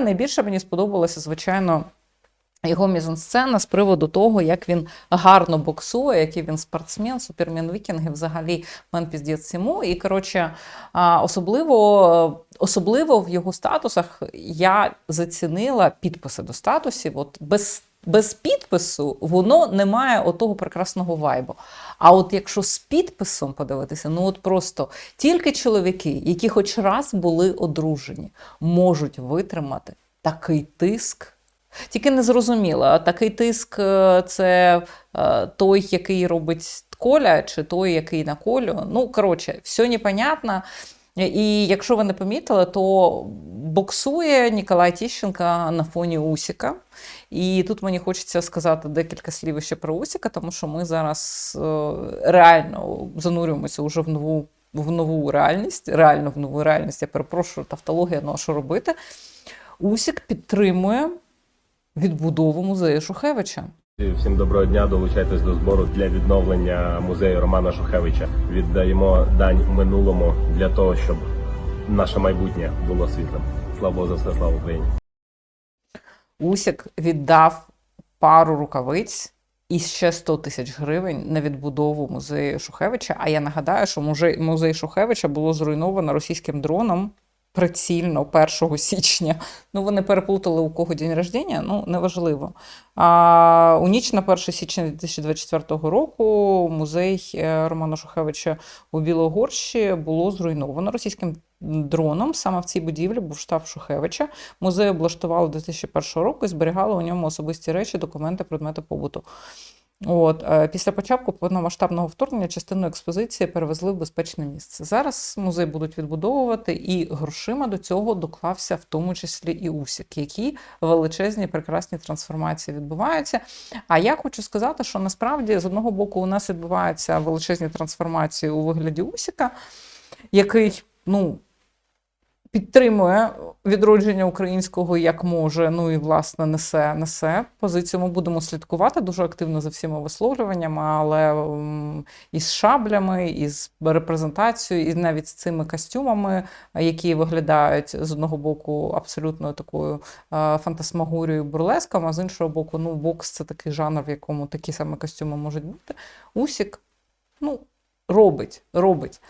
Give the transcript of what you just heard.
Найбільше мені сподобалося, звичайно. Його мізансцена з приводу того, як він гарно боксує, який він спортсмен, супермен вікінги, взагалі мен піздець всьому. І коротше, особливо, особливо в його статусах я зацінила підписи до статусів. От без, без підпису воно не має отого прекрасного вайбу. А от якщо з підписом подивитися, ну от просто тільки чоловіки, які хоч раз були одружені, можуть витримати такий тиск. Тільки не зрозуміло, такий тиск е, це е, той, який робить Коля, чи той, який на Колю. Ну, коротше, все непонятно. І якщо ви не помітили, то боксує Ніколай Тіщенко на фоні Усіка. І тут мені хочеться сказати декілька слів ще про Усіка, тому що ми зараз е, реально занурюємося вже в нову, в нову реальність. Реально в нову реальність. Я перепрошую, тавтологія, ну а що робити? Усік підтримує відбудову музею Шухевича. Всім доброго дня. Долучайтесь до збору для відновлення музею Романа Шухевича. Віддаємо дань минулому для того, щоб наше майбутнє було світлим. Слава Богу за все, слава Україні. Усік віддав пару рукавиць і ще 100 тисяч гривень на відбудову музею Шухевича. А я нагадаю, що музей, Шухевича було зруйновано російським дроном прицільно 1 січня. Ну, вони переплутали у кого день рождення, ну неважливо. А у ніч на 1 січня 2024 року музей е, Романа Шухевича у Білогорщі було зруйновано російським дроном. Саме в цій будівлі був штаб Шухевича. Музей облаштували 2001 року і зберігали у ньому особисті речі, документи, предмети побуту. От е, після початку повномасштабного вторгнення частину експозиції перевезли в безпечне місце. Зараз музей будуть відбудовувати, і грошима до цього доклався в тому числі і Усік, які величезні прекрасні трансформації відбуваються. А я хочу сказати, що насправді з одного боку у нас відбуваються величезні трансформації у вигляді Усіка, який ну підтримує відродження українського як може. Ну і власне несе несе позицію. Ми будемо слідкувати дуже активно за всіма висловлюваннями, але із шаблями, із репрезентацією, і навіть з цими костюмами, які виглядають з одного боку абсолютно такою е, фантасмагорією бурлеском, а з іншого боку, ну бокс це такий жанр, в якому такі саме костюми можуть бути. Усік, ну робить, робить.